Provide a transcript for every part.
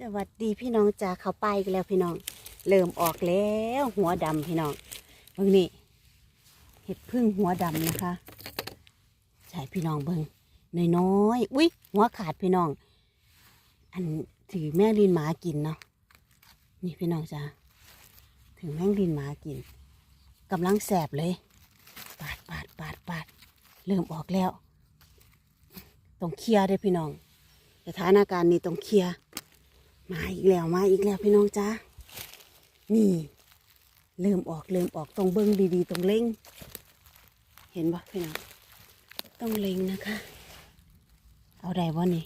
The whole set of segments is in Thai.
สวัสดีพี่น้องจ้าเขาไปกันแล้วพี่น้อง เริ่มออกแล้วหัวดำพี่น้องเบิ่งนี่เห็ดพึ่งหัวดำนะคะใช่พี่น้องเบิ่งน้อยๆอุ้ยหัวขาดพี่น้อง อันถือแม่ลินหมากินเนาะนี่พี่น้องจ้าถือแม่งลินหมากินกำลังแสบเลย ปาดปาดปาดปาดเริ่มออกแล้วต้องเคลียร์เด้พี่น้องสถานการณ์นี้ต้องเคลียร์ มาอีกแล้วมาอีกแล้วพี่น้องจ้านี่ เริ่มออกเริ่มออกต้องเบิ้งดีๆต้องเล็งเห็นบ่พี่น้องต้องเล็งนะคะ เอาได้บ่นี่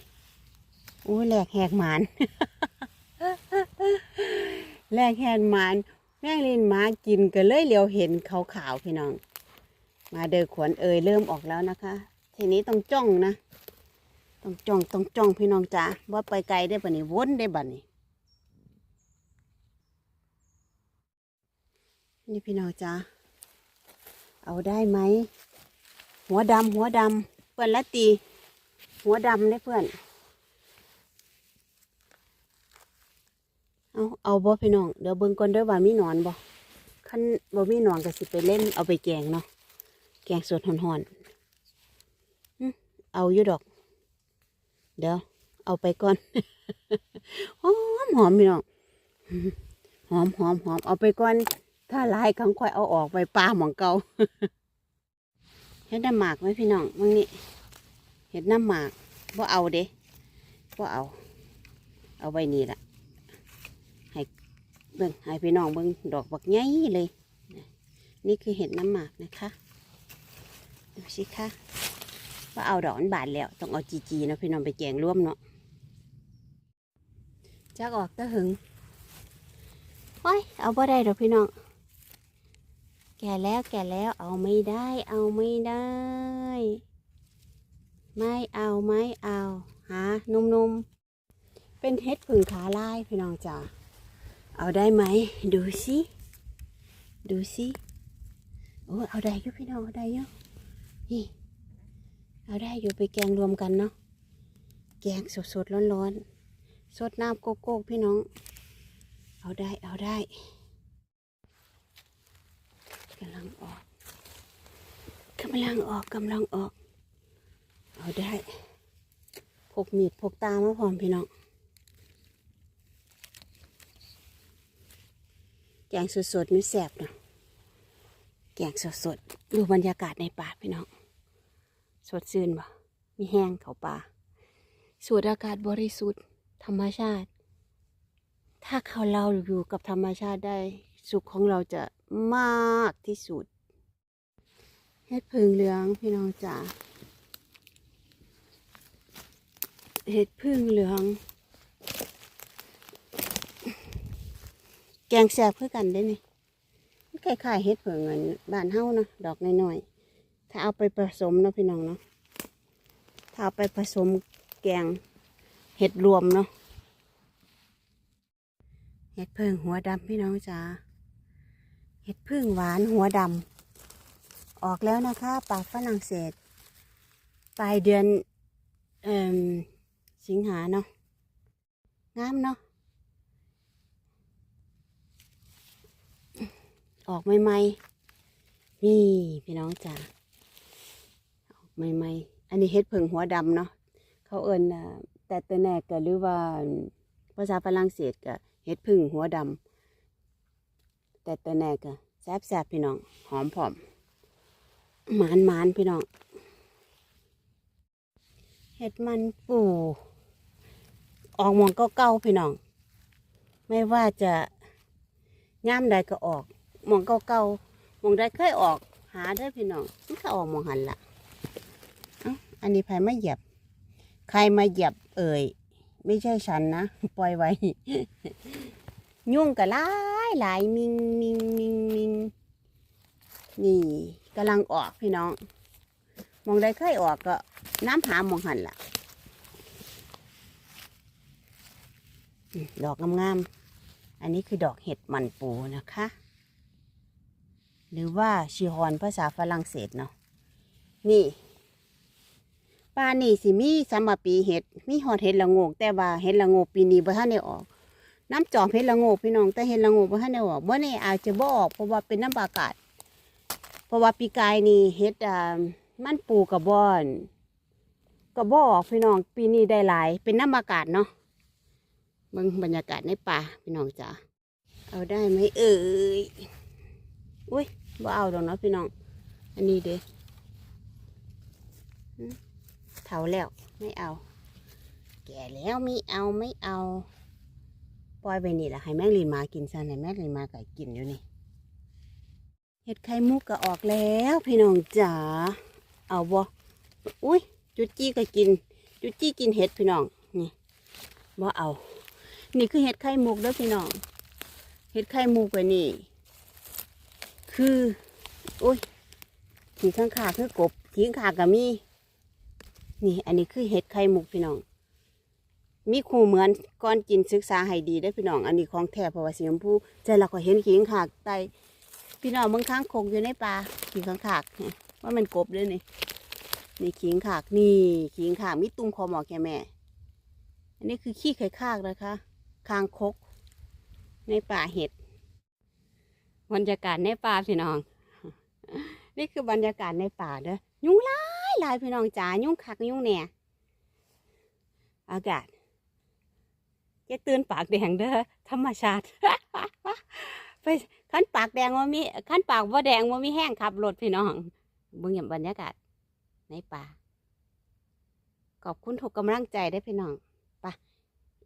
อู้แหลกแหกหมานแหลกแหกหมานแม่งลินมากินก็เลยเหลียวเห็นขาวๆพี่น้อง มาเดินขวนเอ่ยเริ่มออกแล้วนะคะ ทีนี้ต้องจ้องนะ ต้องจ้องต้องจ้องพี่น้องจ๋าว่าไปไกลได้บัดนี้วนได้บัดนี้นี่พี่น้องจ๋าเอาได้ไหมหัวดำหัวดำเพื่อนละตี หัวดำได้เพื่อน เอาเอาบ่พี่น้องเดี๋ยวเบิ่งก่อนเด้อว่ามีหนอนบ่คันบ่มีหนอนก็สิไปเล่นเอาไปแกงเนาะแกงสดหอนๆอื้อเอาอยู่ดอก เดี๋ยวเอาไปก่อนหอมหอมพี่น้องหอมหอมหอมเอาไปก่อน ถ้าลายครั้งค่อยเอาออกไปปลาหมองเกาเห็ดน้ำหมากไหมพี่น้องมึงนี่เห็ดน้ำหมากว่าเอาเด้ว่าเอา เอาไว้นี่ละให้เบิ่งให้พี่น้องเบิ่งดอกบักใหญ่เลย นี่คือเห็ดน้ำหมากนะคะ ดูสิคะ ว่าเอาดอกมันบานแล้ว ต้องเอาจีจีนะพี่น้องไปแกงร่วมเนาะจักออกตะหึงโอ้ยเอาบ่ได้ดอกพี่น้อง แก่แล้วแก่แล้วเอาไม่ได้ เอาไม่ได้ ไม่เอาไม่เอาหานุ่มๆ เป็นเห็ดผึ่งขาลายพี่น้องจ๋าเอาได้ไหม ดูสิดูสิโอ้เอาได้อยู่พี่น้องเอาได้ยู่นี่ เอาได้อยู่ไปแกงรวมกันเนาะแกงสดสดร้อนร้อนๆสดน้ำโกโก้พี่น้อง เอาได้เอาได้กำลังออกกำลังออกกำลังออก เอาได้พกมีดพกตามาพร้อมพี่น้องแกงสดสดๆนี่แสบเนาะแกงสดสดๆดูบรรยากาศในป่าพี่น้อง สดชื่นบ่มีแห้งเขาป่าสูดอากาศบริสุทธิ์ ธรรมชาติ ถ้าเขาเราอยู่กับธรรมชาติได้ สุขของเราจะมากที่สุดเฮ็ดพึ่งเหลืองพี่น้องจ๋าเห็ดพึ่งเหลือง แกงแซ่บคือกันได้นี่คล้ายๆเห็ดเผิงเงินบ้านเฮ้านะดอกน้อยๆ ถ้าเอาไปผสมเนาะพี่น้องเนาะถ้าเอาไปผสมแกงเห็ดรวมเนาะเห็ดพึ่งหัวดำพี่น้องจ๋าเห็ดพึ่งหวานหัวดำออกแล้วนะคะปากฝรั่งเศสปลายเดือนเอ่มสิงหาเนาะงามเนาะออกใหม่ๆนี่พี่น้องจ๋า ใหม่ๆ อันนี้เฮ็ดเผิงหัวดำเนาะเขาเอิ้นแต่แต่แหนกก็หรือว่าภาษาฝรั่งเศสก็เฮ็ดพึ่งหัวดำแต่แต่แหนกก็แซ่บๆพี่น้อง หอมผอมหมานหมานพี่น้องเห็ดมันปูออกมองเก่าๆพี่น้อง ไม่ว่าจะย่ามใดก็ออกมองเก่าๆมองใดเคยออก หาได้พี่น้องมันก็ออกมองหันละ อันนี้ใครมาเหยียบ ใครมาเหยียบเอ่ย ไม่ใช่ฉันนะ ปล่อยไว้ ยุ่งกับหลายหลายมิงมิงมิงมิงนี่กำลังออกพี่น้อง มองใดเคยออกก็น้ำหาหมองหันละอืมดอกงามๆ อันนี้คือดอกเห็ดมันปูนะคะ หรือว่าชิฮอนภาษาฝรั่งเศสเนาะ นี่ ป่านี่สิมีสำหรับปีเห็ดมีฮอดเห็ดละโงก แต่ว่าเห็ดละโงกปีนี้บ่ทันได้ออก น้ำจอมเห็ดละโงกพี่น้องแต่เห็ดละโงกบ่ทันได้ออกบ่แน่อาจจะบ่ออกเพราะว่าเป็นน้ำอากาศเพราะว่าปีกายนี่เห็ดอ่ามันปูกกับอนก็บ่ออกพี่น้องปีนี้ได้หลาย เป็นน้ำอากาศเนาะเบิ่งบรรยากาศในป่าพี่น้องจ๋าเอาได้ไหมเอ่ยอุ้ยบ่เอาดอกเนาะพี่น้อง อันนี้เด้หึ เถาแล้วไม่เอา แก่แล้วไม่เอาไม่เอา ปล่อยไปนี่แหละให้แมงลีนมากินซะไหนแมงลีนมาก็กินอยู่นี่เห็ดไข่มุกก็ออกแล้ว พี่น้องจ๋าเอาบ่อุ้ยจุจี้ก็กิน จุจี้กินเห็ดพี่น้องนี่บ่เอา นี่คือเห็ดไข่มุกเด้อพี่น้องเห็ดไข่มุกไปนี่ คืออุ้ยขีข้างขาคือกบขีข้างขาก็มี นี่อันนี้คือเห็ดไข่มุกพี่น้อง มีคู่เหมือนก่อนกินศึกษาให้ดีได้พี่น้อง อันนี้ของแท้เพราะว่าสีชมพูใจเราก็เห็นขีข้างขากไตพี่น้องบางครั้งคงอยู่ในป่าขีข้างขากว่ามันกบด้วยนี่นี่ขีข้างขากนี่ขีข้างขากมีตุ้มคอหมอกแกแม่ อันนี้คือขี้ไข่ขากนะคะคางคก ในป่าเห็ดบรรยากาศในป่าพี่น้อง นี่คือบรรยากาศในป่าเด้อยุงลา หลายพี่น้องจ๋ายุงคักยุงแหน่อากาศอย่าตื่นปากแดงเด้อธรรมชาติ ไปขั้นปากแดงว่ามีขั้นปากว่าแดงว่ามีแห้งขับรถพี่น้องเบิ่งอย่บรรยากาศในป่าขอบคุณทุกกำลังใจได้พี่น้องไปะ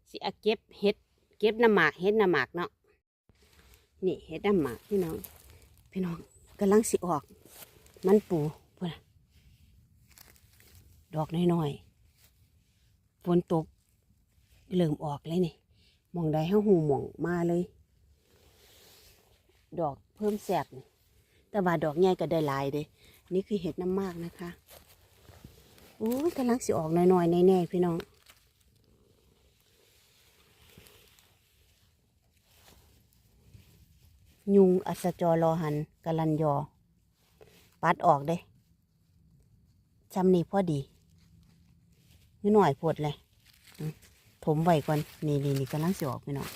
สิเก็บเห็ด เก็บน้ำหมากเห็ดน้ำหมากเนาะนี่เห็ดน้ำหมากพี่น้อง พี่น้องกำลังสิออก มันปู ดอกน้อยๆฝนตกเริ่มออกเลยนี่มองใดให้หูหมองมาเลย ดอกเพิ่มแสบนี่แต่ว่าดอกใหญ่ก็ได้หลายเด้นี่คือเห็ดน้ำมากนะคะโอ้ยกำลังสิออกน่อยๆแน่ๆพี่น้องยุงอัศจรรอหันกะลันยอ ปัดออกเด้จำนี่พอดี นิดหน่อยปวดเลยถมไว้ก่อน นี่นี่นี่กำลังสิออกไปเนาะ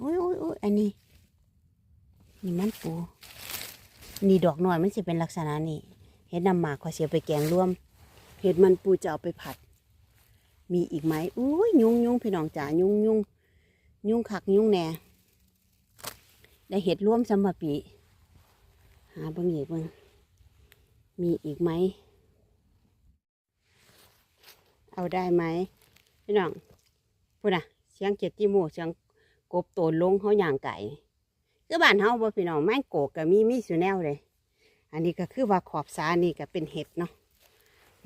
อุ้ยอุ้ยอุ้ยอันนี้ นี่มันปู นี่ดอกหน่อยมันจะเป็นลักษณะนี้ เห็ดนำหมากขอเสียไปแกงร่วม เห็ดมันปูจะเอาไปผัด มีอีกไหมอุ้ยยุงยุงพี่น้องจ๋ายุงยุงยุงคักยุงแหน่ได้เห็ดร่วมสำหรับปีหาเบิ่งอีกเบิ่งมีอีกไหม เอาได้ไหมพี่น้องพูดนะเสียงเจ็ดจีโมเสียงกบโตนลงเขาย่างไก่คือบ้านเฮาบ่พี่น้องแม่งโกกก็มีมีสุแนวเลย อันนี้ก็คือว่าขอบสานี่ก็เป็นเห็ดเนาะ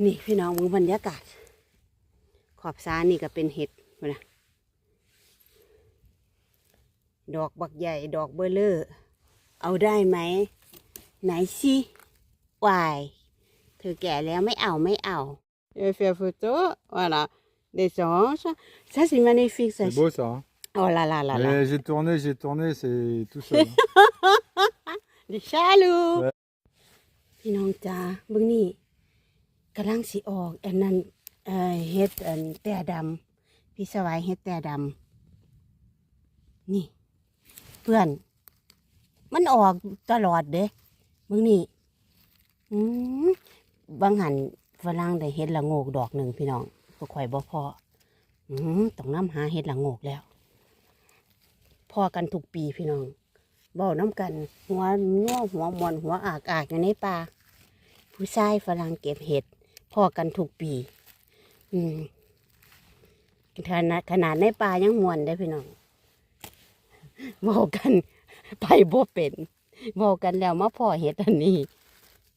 นี่พี่น้องมือบรรยากาศ ขอบสานี่ก็เป็นเห็ดพูดนะดอกบักใหญ่ดอกเบอเลอร์เอาได้ไหมไหนสิวายเธอแก่แล้วไม่เอาไม่เอา เอฟเฟอร์ฟูโตvoilà des anges. Ça, c'est magnifique. Ça. C'est beau ça. hein. Oh là là là là. Mais j'ai tourné, j'ai tourné, c'est tout seul. hein. ดิชาลู เว้ย พี่น้องจ้าเบิ่งนี่กำลังสิออกอันนั้นเอ่อเฮ็ดอันแต่ดำพี่สวายเฮ็ดแต่ดำนี่ เพื่อน มันออกตลอดเด้เบิ่งนี่อืมบางหัน ฝรั่งได้เฮ็ดละโงกดอกหนึ่งพี่น้องก็ข่อยบ่พออืมต้องน้ำหาเฮ็ดละโงกแล้ว พอกันทุกปีพี่น้องบ้าน้ำกัน หัวนัวหัวมอนหัวอากอากอยู่ในป่าผู้ชายฝรั่งเก็บเห็ดพอกันทุกปี อืมขนาดขนาดในป่ายังมวนได้พี่น้องบ้ากันไปบ่เป็นบ้ากันแล้วมาพ่อเห็ดอันนี้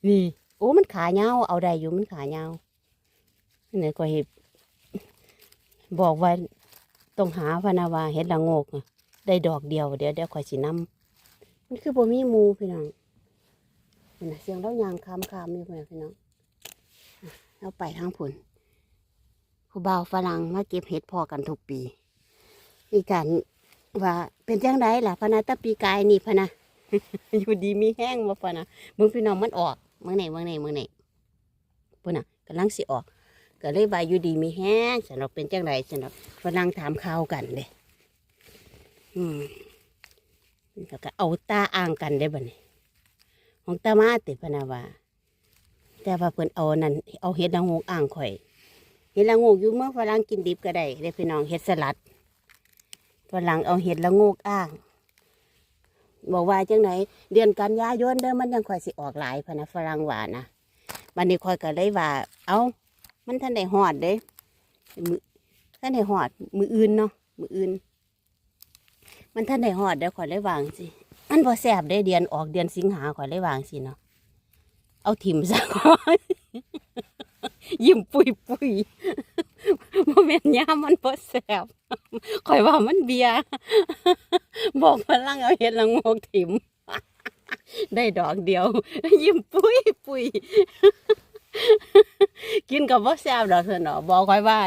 นี่ โอ้มันขาเงาเอาได้อยู่มันขาเงาวนี่ก็เห็ดบอกว่าต้องหาพนาวาเห็ดละโงกอะได้ดอกเดียวเดี๋ยวเดี๋ยวคอยสินำมันคือบ่มีหมูพี่น้องเห็นไหมเสียงเรายางคามคามอยู่พี่น้องเราไปทางผุนผู้บ่าวฝรั่งมาเก็บเห็ดพอกันทุกปีมีการว่าเป็นจังไดล่ะพนะแตะปีกายนี่พนะอยู่ดีมีแห้งบ่พนะมึงพี่น้องมันออก เมื่อไหนเมื่อไหนเมื่อไหนปุ่นน่ะกำลังสิออกก็เลยว่อยู่ดีมีแห้งสำหรับเป็นจังไรสำหรับฝรั่งถามข่าวกันเลยอืมแล้วก็เอาตาอ่างกันได้บ่เนี่ยของตามาติพนาวาแต่ว่าเพิ่นเอานั่นเอาเห็ดละโงกอ่างข่อยเห็ดละโงกอยู่เมื่อฝรั่งกินดิบก็ได้เด้อพี่น้องเห็ดสลัดฝรั่งเอาเห็ดละโงกอ่าง บอกว่าจังไหนเดือนกันยายนเด้อมันยังค่อยสิออกหลายพะนะฝรั่งว่านนะบันนี้ค่อยก็เลยว่า เอามันท่านได้หอดเด้มือท่านได้หอด มืออื่นเนาะมืออื่น มันท่านได้หอดเด้อข่อยเลยวางสิมันพอแสบได้เดือนออกเดือนสิงหาข่อยเลยวางสิเนาะเอาถิ่มซะก่อนยิ้มปุยปุย โมเมนต์ยามมันพอแสบข่อยว่ามันเบียร์บอกพลังเอาเห็ดละโงกถิ่มได้ดอกเดียว ยิ้มปุ้ยปุ้ยกินกับว่แซ่บดอกเถอะเนาะบอกไว้ว่า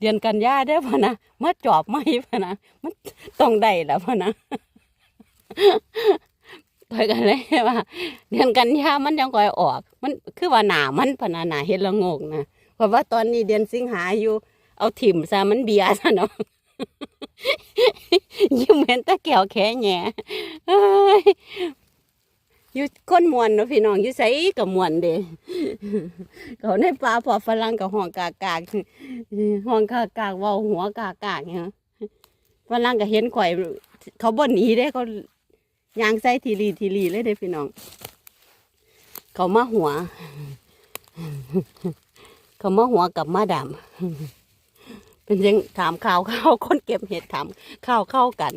เดือนกันยาได้อพะนะมาจอบไม่พะนะมันต้องได้แล้วพะนะไปกันเลยว่า เดือนกันยามันยังก่อยออก มันคือว่าหนามันพะนะหนาเห็ดละโงกนะ ราะว่าตอนนี้เดือนสิงหาอยู่ เอาถิ่มซะมันเบียร์ซะเนาะยิ้มเหม็นตะแก้วแค่แหน่อยู่ค้นมวนเนาะพี่น้องอยู่ไสกับมวนเด้เขาในป่าพอฝรั่งกับห้องกากากห้องกากากว้าหัวกากากเนี่ยฝรั่งก็เห็นข่อย เขาบ่หนีเด้เขายางใส่ทีรีทีรีเลยเด้พี่น้อง เขามาหัว เขามาหัวกับมาดำเป็นยังถามข่าวข่าวคนเก็บเห็ดถามข่าวเข้ากัน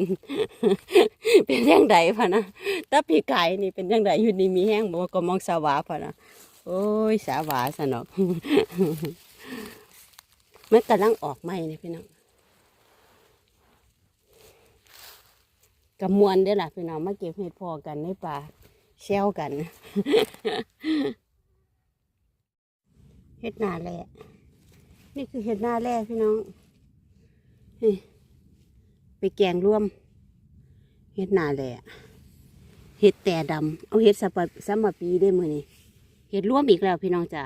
เป็นยังไงพะนะถ้าปีไก่นี่เป็นยังไงอยู่นี่มีแห้งบอกว่าก็มองสาวาพะนะโอ้ยสาวาสนอกมันกำลังออกไหมนี่พี่น้องกำมวนเด้อล่ะพี่น้องมาเก็บเห็ดพอกันในป่าเชลกัน เห็ดหนาแหละนี่คือเห็ดหนาแร่พี่น้องนไปแกงร่วม เห็ดหนาแหละเห็ดแต่ดำเอาเห็ดสับปะสัมมาปีได้มือนี่เห็ดร่วมอีกแล้วพี่น้องจ๋า